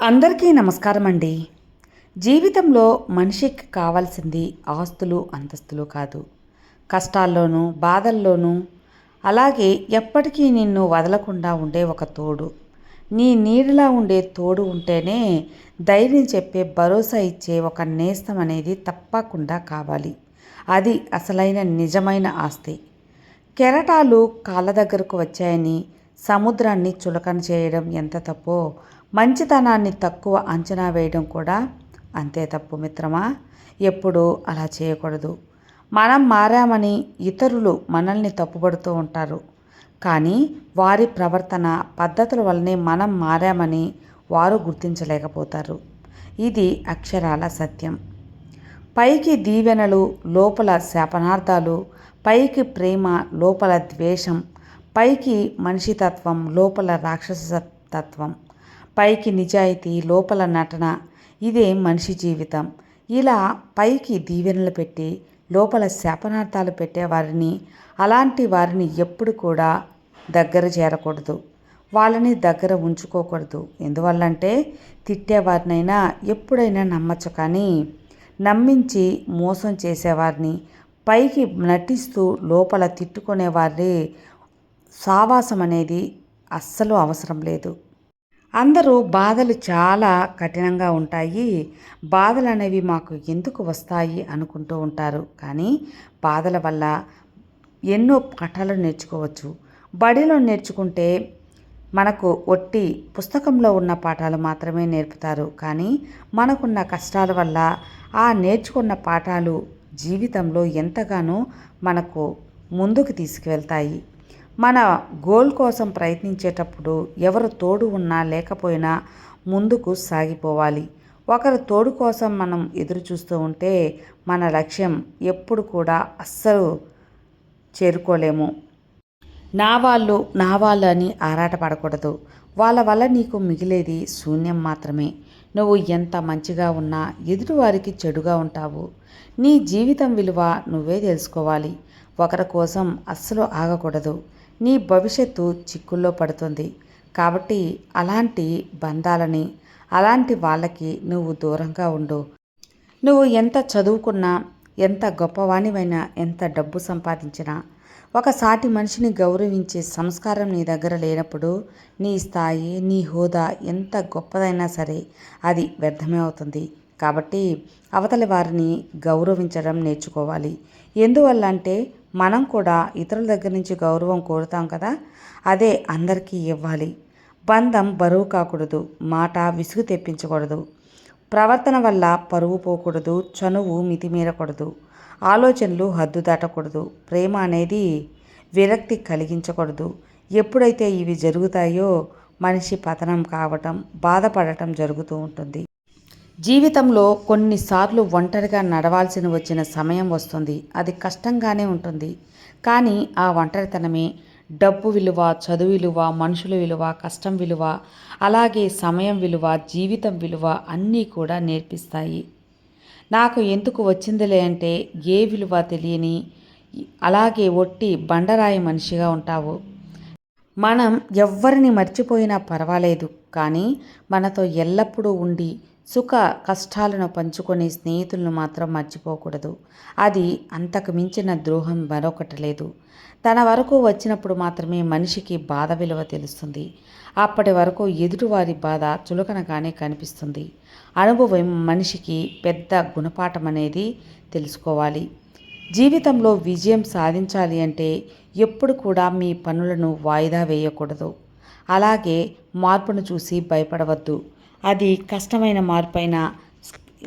అందరికీ నమస్కారం అండి జీవితంలో మనిషికి కావాల్సింది ఆస్తులు అంతస్తులు కాదు. కష్టాల్లోనూ బాధల్లోనూ అలాగే ఎప్పటికీ నిన్ను వదలకుండా ఉండే ఒక తోడు. నీ నీడలా ఉండే తోడు ఉంటేనే ధైర్యం చెప్పే భరోసా ఇచ్చే ఒక నేస్తం అనేది తప్పకుండా కావాలి. అది అసలైన నిజమైన ఆస్తి. కెరటాలు కాళ్ళ దగ్గరకు వచ్చాయని సముద్రాన్ని చులకన చేయడం ఎంత తప్పో మంచితనాన్ని తక్కువ అంచనా వేయడం కూడా అంతే తప్పు మిత్రమా? ఎప్పుడూ అలా చేయకూడదు. మనం మారామని ఇతరులు మనల్ని తప్పుపడుతూ ఉంటారు. కానీ వారి ప్రవర్తన పద్ధతుల వల్లనే మనం మారామని వారు గుర్తించలేకపోతారు. ఇది అక్షరాల సత్యం. పైకి దీవెనలు లోపల శాపనార్థాలు పైకి ప్రేమ లోపల ద్వేషం పైకి మనిషితత్వం లోపల రాక్షస తత్వం. పైకి నిజాయితీ లోపల నటన ఇదే మనిషి జీవితం. ఇలా పైకి దీవెనలు పెట్టి లోపల శాపనార్థాలు పెట్టే వారిని అలాంటి వారిని ఎప్పుడు కూడా దగ్గర చేరకూడదు. వాళ్ళని దగ్గర ఉంచుకోకూడదు. ఎందువల్లంటే తిట్టేవారినైనా ఎప్పుడైనా నమ్మచ్చు కానీ నమ్మించి మోసం చేసేవారిని పైకి నటిస్తూ లోపల తిట్టుకునేవారి సావాసం అనేది అస్సలు అవసరం లేదు. అందరూ బాధలు చాలా కఠినంగా ఉంటాయి. బాధలు అనేవి మాకు ఎందుకు వస్తాయి అనుకుంటూ ఉంటారు. కానీ బాధల వల్ల ఎన్నో పాఠాలు నేర్చుకోవచ్చు. బడిలో నేర్చుకుంటే మనకు ఒట్టి పుస్తకంలో ఉన్న పాఠాలు మాత్రమే నేర్పుతారు. కానీ మనకున్న కష్టాల వల్ల ఆ నేర్చుకున్న పాఠాలు జీవితంలో ఎంతగానో మనకు ముందుకు తీసుకువెళ్తాయి. మన గోల్ కోసం ప్రయత్నించేటప్పుడు ఎవరు తోడు ఉన్నా లేకపోయినా ముందుకు సాగిపోవాలి. ఒకరు తోడు కోసం మనం ఎదురు చూస్తూ ఉంటే మన లక్ష్యం ఎప్పుడు కూడా అస్సలు చేరుకోలేము. నా వాళ్ళు నా వాళ్ళు అని ఆరాటపడకూడదు వాళ్ళ వల్ల నీకు మిగిలేది శూన్యం మాత్రమే. నువ్వు ఎంత మంచిగా ఉన్నా ఎదుటివారికి చెడుగా ఉంటావు. నీ జీవితం విలువ నువ్వే తెలుసుకోవాలి. ఒకరి కోసం అస్సలు ఆగకూడదు. నీ భవిష్యత్తు చిక్కుల్లో పడుతుంది. కాబట్టి అలాంటి బంధాలని అలాంటి వాళ్ళకి నువ్వు దూరంగా ఉండు. నువ్వు ఎంత చదువుకున్నా ఎంత గొప్పవాణివైనా ఎంత డబ్బు సంపాదించినా ఒక సాటి మనిషిని గౌరవించే సంస్కారం నీ దగ్గర లేనప్పుడు నీ స్థాయి నీ హోదా ఎంత గొప్పదైనా సరే అది వ్యర్థమే అవుతుంది. కాబట్టి అవతలి వారిని గౌరవించడం నేర్చుకోవాలి. ఎందువల్ల అంటే మనం కూడా ఇతరుల దగ్గర నుంచి గౌరవం కోరుతాం కదా అదే అందరికీ ఇవ్వాలి. బంధం బరువు కాకూడదు మాట విసుగు తెప్పించకూడదు. ప్రవర్తన వల్ల పరువు పోకూడదు చనువు మితిమీరకూడదు. ఆలోచనలు హద్దు దాటకూడదు ప్రేమ అనేది విరక్తి కలిగించకూడదు. ఎప్పుడైతే ఇవి జరుగుతాయో మనిషి పతనం కావటం బాధపడటం జరుగుతూ ఉంటుంది. జీవితంలో కొన్నిసార్లు ఒంటరిగా నడవాల్సిన వచ్చిన సమయం వస్తుంది. అది కష్టంగానే ఉంటుంది. కానీ ఆ ఒంటరితనమే డబ్బు విలువ చదువు విలువ మనుషుల విలువ కష్టం విలువ అలాగే సమయం విలువ జీవితం విలువ అన్నీ కూడా నేర్పిస్తాయి. నాకు ఎందుకు వచ్చిందిలే అంటే ఏ విలువ తెలియని అలాగే ఒట్టి బండరాయి మనిషిగా ఉంటావు. మనం ఎవ్వరిని మర్చిపోయినా పర్వాలేదు. కానీ మనతో ఎల్లప్పుడూ ఉండి సుఖ కష్టాలను పంచుకొని స్నేహితులను మాత్రం మర్చిపోకూడదు. అది అంతకు మించిన ద్రోహం మరొకటి లేదు. తన వరకు వచ్చినప్పుడు మాత్రమే మనిషికి బాధ విలువ తెలుస్తుంది. అప్పటి వరకు ఎదుటివారి బాధ చులకనగానే కనిపిస్తుంది. అనుభవం మనిషికి పెద్ద గుణపాఠం అనేది తెలుసుకోవాలి. జీవితంలో విజయం సాధించాలి అంటే ఎప్పుడు కూడా మీ పనులను వాయిదా వేయకూడదు. అలాగే మార్పును చూసి భయపడవద్దు. అది కష్టమైన మార్పైనా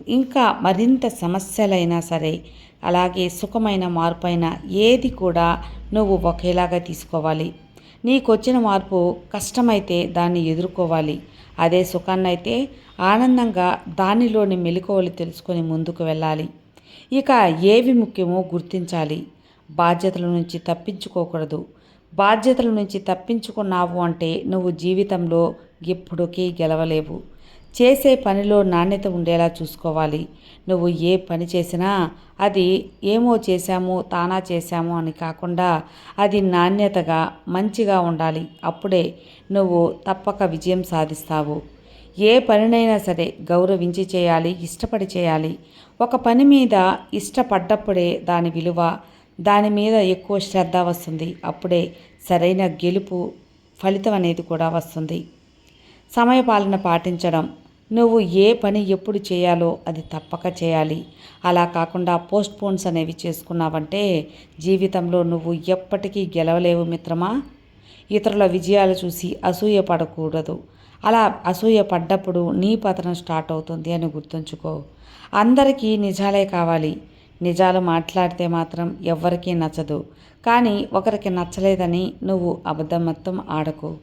ఇంకా మరింత సమస్యలైనా సరే అలాగే సుఖమైన మార్పైనా ఏది కూడా నువ్వు ఒకేలాగా తీసుకోవాలి. నీకు వచ్చిన మార్పు కష్టమైతే దాన్ని ఎదుర్కోవాలి. అదే సుఖాన్నైతే ఆనందంగా దానిలోని మెలకువలు తెలుసుకొని ముందుకు వెళ్ళాలి. ఇక ఏవి ముఖ్యమో గుర్తించాలి. బాధ్యతల నుంచి తప్పించుకోకూడదు. బాధ్యతల నుంచి తప్పించుకున్నావు అంటే నువ్వు జీవితంలో ఎప్పుడుకీ గెలవలేవు. చేసే పనిలో నాణ్యత ఉండేలా చూసుకోవాలి. నువ్వు ఏ పని చేసినా అది ఏమో చేశాము తానా చేశాము అని కాకుండా అది నాణ్యతగా మంచిగా ఉండాలి. అప్పుడే నువ్వు తప్పక విజయం సాధిస్తావు. ఏ పనినైనా సరే గౌరవించి చేయాలి ఇష్టపడి చేయాలి. ఒక పని మీద ఇష్టపడ్డప్పుడే దాని విలువ దాని మీద ఎక్కువ శ్రద్ధ వస్తుంది. అప్పుడే సరైన గెలుపు ఫలితం అనేది కూడా వస్తుంది. సమయపాలన పాటించడం నువ్వు ఏ పని ఎప్పుడు చేయాలో అది తప్పక చేయాలి. అలా కాకుండా పోస్ట్ పోన్స్ అనేవి చేసుకున్నావంటే జీవితంలో నువ్వు ఎప్పటికీ గెలవలేవు మిత్రమా? ఇతరుల విజయాలు చూసి అసూయ పడకూడదు. అలా అసూయ పడ్డప్పుడు నీ పతనం స్టార్ట్ అవుతుంది అని గుర్తుంచుకో. అందరికీ నిజాలే కావాలి. నిజాలు మాట్లాడితే మాత్రం ఎవ్వరికీ నచ్చదు. కానీ ఒకరికి నచ్చలేదని నువ్వు అబద్ధమత్తం ఆడకు.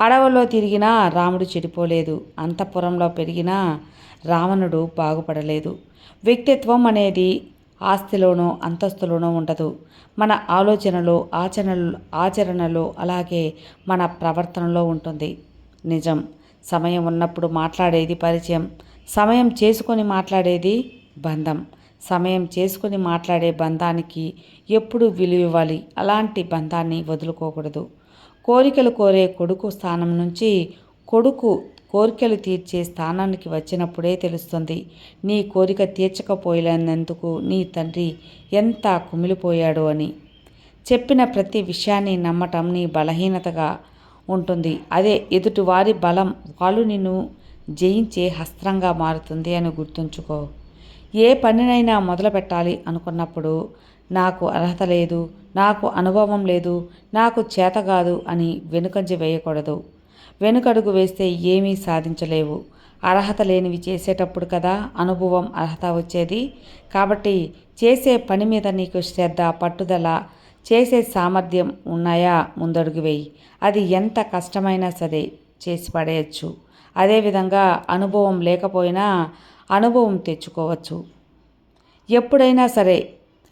అడవుల్లో తిరిగినా రాముడు చెడిపోలేదు. అంతఃపురంలో పెరిగినా రావణుడు బాగుపడలేదు. వ్యక్తిత్వం అనేది ఆస్తిలోనో అంతస్తులోనో ఉండదు. మన ఆలోచనలో ఆచరణలు ఆచరణలో అలాగే మన ప్రవర్తనలో ఉంటుంది. నిజం. సమయం ఉన్నప్పుడు మాట్లాడేది పరిచయం. సమయం చేసుకొని మాట్లాడేది బంధం. సమయం చేసుకుని మాట్లాడే బంధానికి ఎప్పుడు విలువ ఇవ్వాలి. అలాంటి బంధాన్ని వదులుకోకూడదు. కోరికలు కోరే కొడుకు స్థానం నుంచి కొడుకు కోరికలు తీర్చే స్థానానికి వచ్చినప్పుడే తెలుస్తుంది. నీ కోరిక తీర్చకపోయినందుకు నీ తండ్రి ఎంత కుమిలిపోయాడు అని. చెప్పిన ప్రతి విషయాన్ని నమ్మటం నీ బలహీనతగా ఉంటుంది. అదే ఎదుటివారి బలం వాళ్ళు నిన్ను జయించే హస్త్రంగా మారుతుంది అని గుర్తుంచుకో. ఏ పనినైనా మొదలు పెట్టాలి అనుకున్నప్పుడు నాకు అర్హత లేదు నాకు అనుభవం లేదు నాకు చేత కాదు అని వెనుకంజ వేయకూడదు. వెనుకడుగు వేస్తే ఏమీ సాధించలేవు. అర్హత లేనివి చేసేటప్పుడు కదా అనుభవం అర్హత వచ్చేది. కాబట్టి చేసే పని మీద నీకు శ్రద్ధ పట్టుదల చేసే సామర్థ్యం ఉన్నాయా ముందడుగు వేయి. అది ఎంత కష్టమైనా సరే చేసి పడేయచ్చు. అదేవిధంగా అనుభవం లేకపోయినా అనుభవం తెచ్చుకోవచ్చు. ఎప్పుడైనా సరే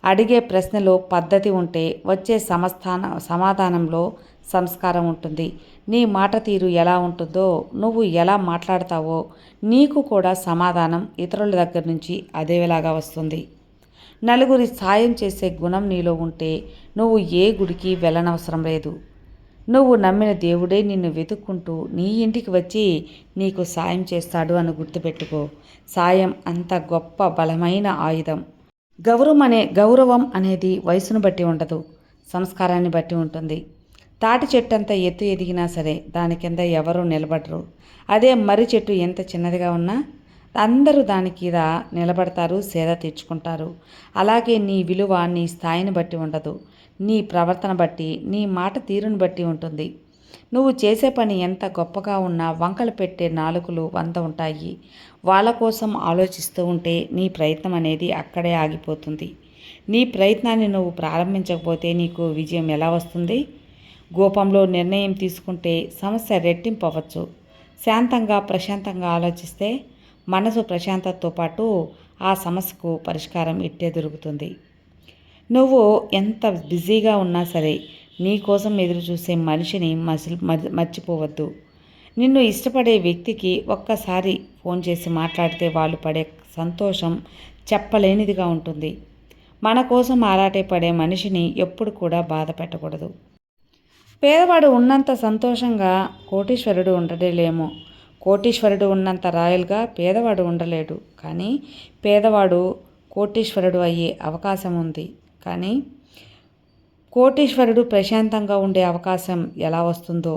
అడిగే ప్రశ్నలో పద్ధతి ఉంటే వచ్చే సమస్థాన సమాధానంలో సంస్కారం ఉంటుంది. నీ మాట తీరు ఎలా ఉంటుందో నువ్వు ఎలా మాట్లాడతావో నీకు కూడా సమాధానం ఇతరుల దగ్గర నుంచి అదేలాగా వస్తుంది. నలుగురి సాయం చేసే గుణం నీలో ఉంటే నువ్వు ఏ గుడికి వెళ్ళనవసరం లేదు. నువ్వు నమ్మిన దేవుడే నిన్ను వెతుక్కుంటూ నీ ఇంటికి వచ్చి నీకు సాయం చేస్తాడు అని గుర్తుపెట్టుకో. సాయం అంత గొప్ప బలమైన ఆయుధం. గౌరవం అనే గౌరవం అనేది వయసును బట్టి ఉండదు సంస్కారాన్ని బట్టి ఉంటుంది. తాటి చెట్టు అంత ఎత్తు ఎదిగినా సరే దాని కింద ఎవరూ నిలబడరు. అదే మర్రి చెట్టు ఎంత చిన్నదిగా ఉన్నా అందరూ దాని కింద నిలబడతారు సేద తీర్చుకుంటారు. అలాగే నీ విలువ నీ స్థాయిని బట్టి ఉండదు. నీ ప్రవర్తన బట్టి నీ మాట తీరును బట్టి ఉంటుంది. నువ్వు చేసే పని ఎంత గొప్పగా ఉన్నా వంకలు పెట్టే నాలుకలు వంద ఉంటాయి. వాళ్ళ కోసం ఆలోచిస్తూ ఉంటే నీ ప్రయత్నం అనేది అక్కడే ఆగిపోతుంది. నీ ప్రయత్నాన్ని నువ్వు ప్రారంభించకపోతే నీకు విజయం ఎలా వస్తుంది? గోపంలో నిర్ణయం తీసుకుంటే సమస్య రెట్టింపు అవ్వచ్చు శాంతంగా ప్రశాంతంగా ఆలోచిస్తే మనసు ప్రశాంతతతో పాటు ఆ సమస్యకు పరిష్కారం ఇట్టే దొరుకుతుంది. నువ్వు ఎంత బిజీగా ఉన్నా సరే నీ కోసం ఎదురు చూసే మనిషిని మసి మర్చిపోవద్దు. నిన్ను ఇష్టపడే వ్యక్తికి ఒక్కసారి ఫోన్ చేసి మాట్లాడితే వాళ్ళు పడే సంతోషం చెప్పలేనిదిగా ఉంటుంది. మన కోసం ఆరాటే పడే మనిషిని ఎప్పుడు కూడా బాధ పెట్టకూడదు. పేదవాడు ఉన్నంత సంతోషంగా కోటీశ్వరుడు ఉండలేమో. కోటీశ్వరుడు ఉన్నంత రాయల్గా పేదవాడు ఉండలేడు. కానీ పేదవాడు కోటీశ్వరుడు అయ్యే అవకాశం ఉంది. కానీ కోటేశ్వరుడు ప్రశాంతంగా ఉండే అవకాశం ఎలా వస్తుందో